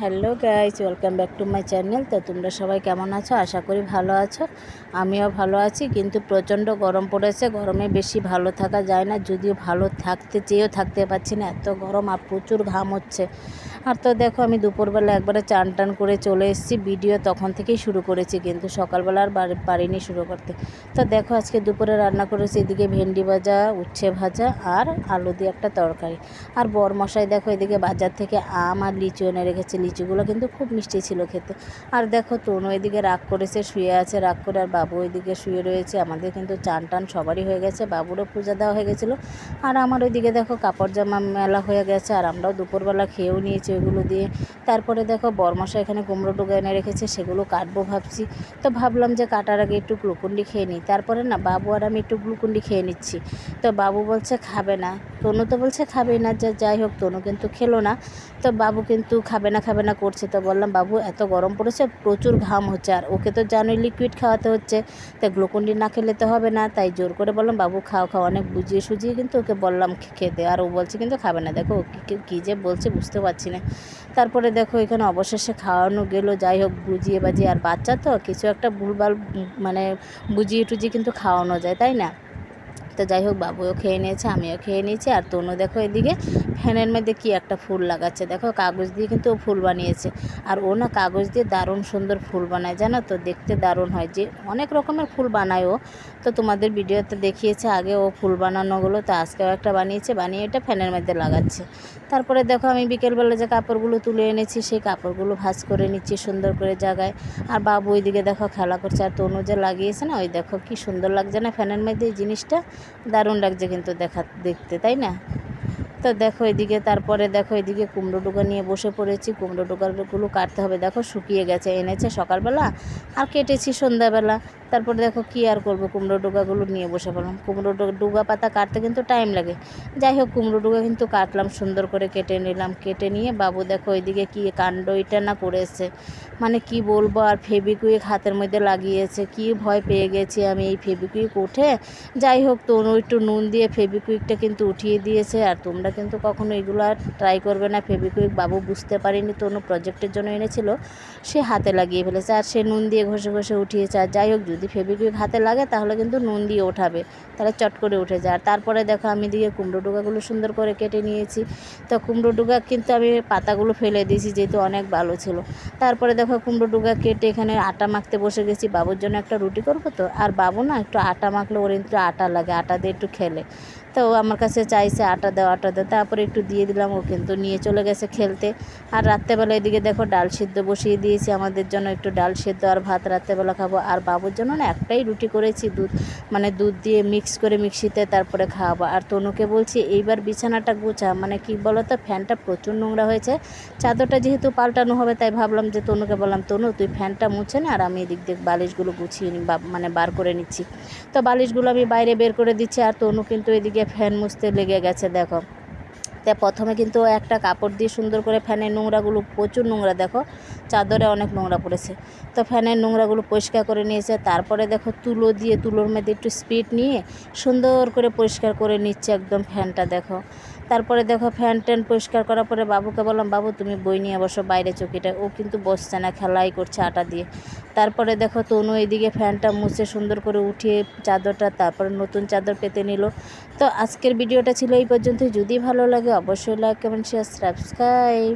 Hello guys welcome back to my channel. তো তোমরা সবাই কেমন আছো? আশা করি ভালো আছো। আমিও ভালো আছি, কিন্তু প্রচণ্ড গরম পড়েছে। গরমে বেশি ভালো থাকা যায় না। যদিও ভালো থাকতে চেয়েও থাকতে পারছি না, এত গরম আর প্রচুর ঘাম হচ্ছে। আর তো দেখো, আমি দুপুরবেলা একবারে চান টান করে চলে এসেছি। ভিডিও তখন থেকেই শুরু করেছি, কিন্তু সকালবেলা আর পারিনি শুরু করতে। তো দেখো, আজকে দুপুরে রান্না করেছি এদিকে ভেন্ডি ভাজা, উচ্ছে ভাজা আর আলু দিয়ে একটা তরকারি। আর বর মশাই দেখো, এদিকে বাজার থেকে আম আর লিচু এনে রেখেছে। লিচুগুলো কিন্তু খুব মিষ্টি ছিল খেতে। আর দেখো তনু এদিকে রাগ করেছে শুয়ে আছে, রাগ করে আর বাবু ওইদিকে শুয়ে রয়েছে। আমাদের কিন্তু চান টান সবারই হয়ে গেছে, বাবুরও পূজা দেওয়া হয়ে গেছিল। আর আমার ওইদিকে দেখো কাপড় জামা মেলা হয়ে গেছে, আর আমরাও দুপুরবেলা খেয়েও নিয়েছি ওইগুলো দিয়ে। তারপরে দেখো বরমশা এখানে কুমড়ো টুকো এনে রেখেছে, সেগুলো কাটবো ভাবছি। তো ভাবলাম যে কাটার আগে একটু গ্লুকুন্ডি খেয়ে নিই। তারপরে না বাবু আর আমি একটু গ্লুকুন্ডি খেয়ে নিচ্ছি। তো বাবু বলছে খাবে না। তনু তো বলছে খাবে না, যে, যাই হোক, তনু কিন্তু খেলো না। তো বাবু কিন্তু খাবে না, খাবে না করছে তো বললাম, বাবু, এত গরম পড়েছে, প্রচুর ঘাম হচ্ছে, আর ওকে তো জানোই লিকুইড খাওয়াতে হচ্ছে, তাই গ্লুকন্ডি না খেলে তো হবে না। তাই জোর করে বললাম, বাবু, খাও খাও। অনেক বুঝিয়ে সুঝিয়ে কিন্তু ওকে বললাম খেতে। আর ও বলছে কিন্তু খাবে না। দেখো কী যে বলছে বুঝতে পারছি না। তারপরে দেখো এখানে অবশেষে খাওয়ানো গেলো, যাই হোক বুঝিয়ে বাজিয়ে, আর বাচ্চা তো কিছু একটা ভুলভাল মানে বুঝিয়ে টুজিয়ে কিন্তু খাওয়ানো যায়, তাই না? তো যাই হোক, বাবুও খেয়ে নিয়েছে, আমিও খেয়ে নিয়েছি। আর তনু দেখো এদিকে ফ্যানের মধ্যে কি একটা ফুল লাগাচ্ছে। দেখো কাগজ দিয়ে কিন্তু ও ফুল বানিয়েছে। আর ও না কাগজ দিয়ে দারুণ সুন্দর ফুল বানায়, জানো তো? দেখতে দারুণ হয়। যে অনেক রকমের ফুল বানায় ও। তো তোমাদের ভিডিওতে দেখিয়েছে আগে ও ফুল বানানোগুলো, তো আজকেও একটা বানিয়েছে, বানিয়ে এটা ফ্যানের মধ্যে লাগাচ্ছে। তারপরে দেখো আমি বিকেলবেলা যে কাপড়গুলো তুলে এনেছি, সেই কাপড়গুলো ভাজ করে নিচ্ছি সুন্দর করে জায়গায়। আর বাবু ওইদিকে দেখো খেলা করছে। আর তনু যে লাগিয়েছে না, ওই দেখো কি সুন্দর লাগছে না ফ্যানের মধ্যে এই জিনিসটা? দারুণ লাগছে কিন্তু দেখা দেখতে তাই না? তো দেখো এদিকে, তারপরে দেখো এদিকে কুমড়ো ডুকা নিয়ে বসে পড়েছি। কুমড়ো ডুকাগুলো কাটতে হবে। দেখো শুকিয়ে গেছে, এনেছে সকালবেলা আর কেটেছি সন্ধ্যাবেলা। তারপরে দেখো কি আর করব? কুমড়ো ডুগাগুলো নিয়ে বসে পড়লাম। কুমড়ো ডু- ডুগা পাতা কাটতে কিন্তু টাইম লাগে। যাই হোক, কুমড়ো ডুগা কিন্তু কাটলাম, সুন্দর করে কেটে নিলাম। কেটে নিয়ে বাবু দেখো ওইদিকে কি কাণ্ড এটা না করেছে মানে কি বলব আর ফেবিকুইক হাতের মধ্যে লাগিয়েছে। কি ভয় পেয়ে গেছি আমি এই ফেবিকুইক উঠে। যাই হোক, তনু একটু নুন দিয়ে ফেবিকুইকটা কিন্তু উঠিয়ে দিয়েছে। আর তোমরা কিন্তু কখনো এগুলো ট্রাই করবে না। ফেবিকুইক বাবু বুঝতে পারিনি তনু প্রজেক্টের জন্য এনেছিল। সে হাতে লাগিয়ে ফেলেছে আর সে নুন দিয়ে ঘষে ঘষে উঠিয়েছে। আর যাই হোক, যদি ফেবিকুইক হাতে লাগে তাহলে কিন্তু নুন দিয়ে ওঠাবে। তাহলে চট করে উঠে যায়। আর তারপরে দেখো, আমি দিয়ে কুমড়ো ডুগাগুলো সুন্দর করে কেটে নিয়েছি। তো কুমড়ো ডুগা কিন্তু আমি পাতাগুলো ফেলে দিয়েছি, যেহেতু অনেক ভালো ছিল। তারপরে দেখো, কুমড়ো ডুগা কেটে এখানে আটা মাখতে বসে গেছি। বাবুর জন্য একটা রুটি করব তো? আর বাবু না একটু আটা মাখলে ওর একটু আটা লাগে, আটা দিয়ে একটু খেলে। তো আমার কাছে চাইছে আটা দাও আটা দাও। তারপরে একটু দিয়ে দিলাম, ও কিন্তু নিয়ে চলে গেছে খেলতে। আর রাত্রেবেলা এদিকে দেখো ডাল সিদ্ধ বসিয়ে দিয়েছি, আমাদের জন্য একটু ডাল সিদ্ধ আর ভাত রাত্রেবেলা খাব। আর বাবুর জন্য না একটাই রুটি করেছি, দুধ মানে দুধ দিয়ে মিক্স করে মিক্সিতে তারপরে খাওয়াবো। আর তনুকে বলছি, এইবার বিছানাটা গুছা। মানে কি বলো তো ফ্যানটা প্রচুর নোংরা হয়েছে। চাদরটা যেহেতু পাল্টানো হবে, তাই ভাবলাম যে তনুকে বললাম, তনু, তুই ফ্যানটা মুছে না, আর আমি এদিক দিয়ে বালিশগুলো গুছিয়ে নি মানে বার করে নিচ্ছি। তো বালিশগুলো আমি বাইরে বের করে দিচ্ছি, আর তনু কিন্তু এদিকে ফ্যান মুছতে লেগে গেছে দেখো। তা প্রথমে কিন্তু একটা কাপড় দিয়ে সুন্দর করে ফ্যানের নোংরাগুলো, প্রচুর নোংরা দেখো, চাদরে অনেক নোংরা পড়েছে। তো ফ্যানের নোংরাগুলো পরিষ্কার করে নিয়েছে, তারপরে দেখো তুলো দিয়ে, তুলোর মধ্যে একটু স্পিড নিয়ে সুন্দর করে পরিষ্কার করে নিচ্ছে একদম ফ্যানটা দেখো। তারপরে দেখো ফ্যান ট্যান পরিষ্কার করার পরে বাবুকে বললাম, বাবু, তুমি বই নিয়ে বসো বাইরে চকিটা ও কিন্তু বসছে না, খেলাই করছে আটা দিয়ে। তারপরে দেখো তনু এদিকে ফ্যানটা মুছে সুন্দর করে উঠিয়ে চাদরটা, তারপরে নতুন চাদর পেতে নিল। তো আজকের ভিডিওটা ছিল এই পর্যন্ত যদি ভালো লাগে অবশ্যই লাইক কমেন্ট শেয়ার সাবস্ক্রাইব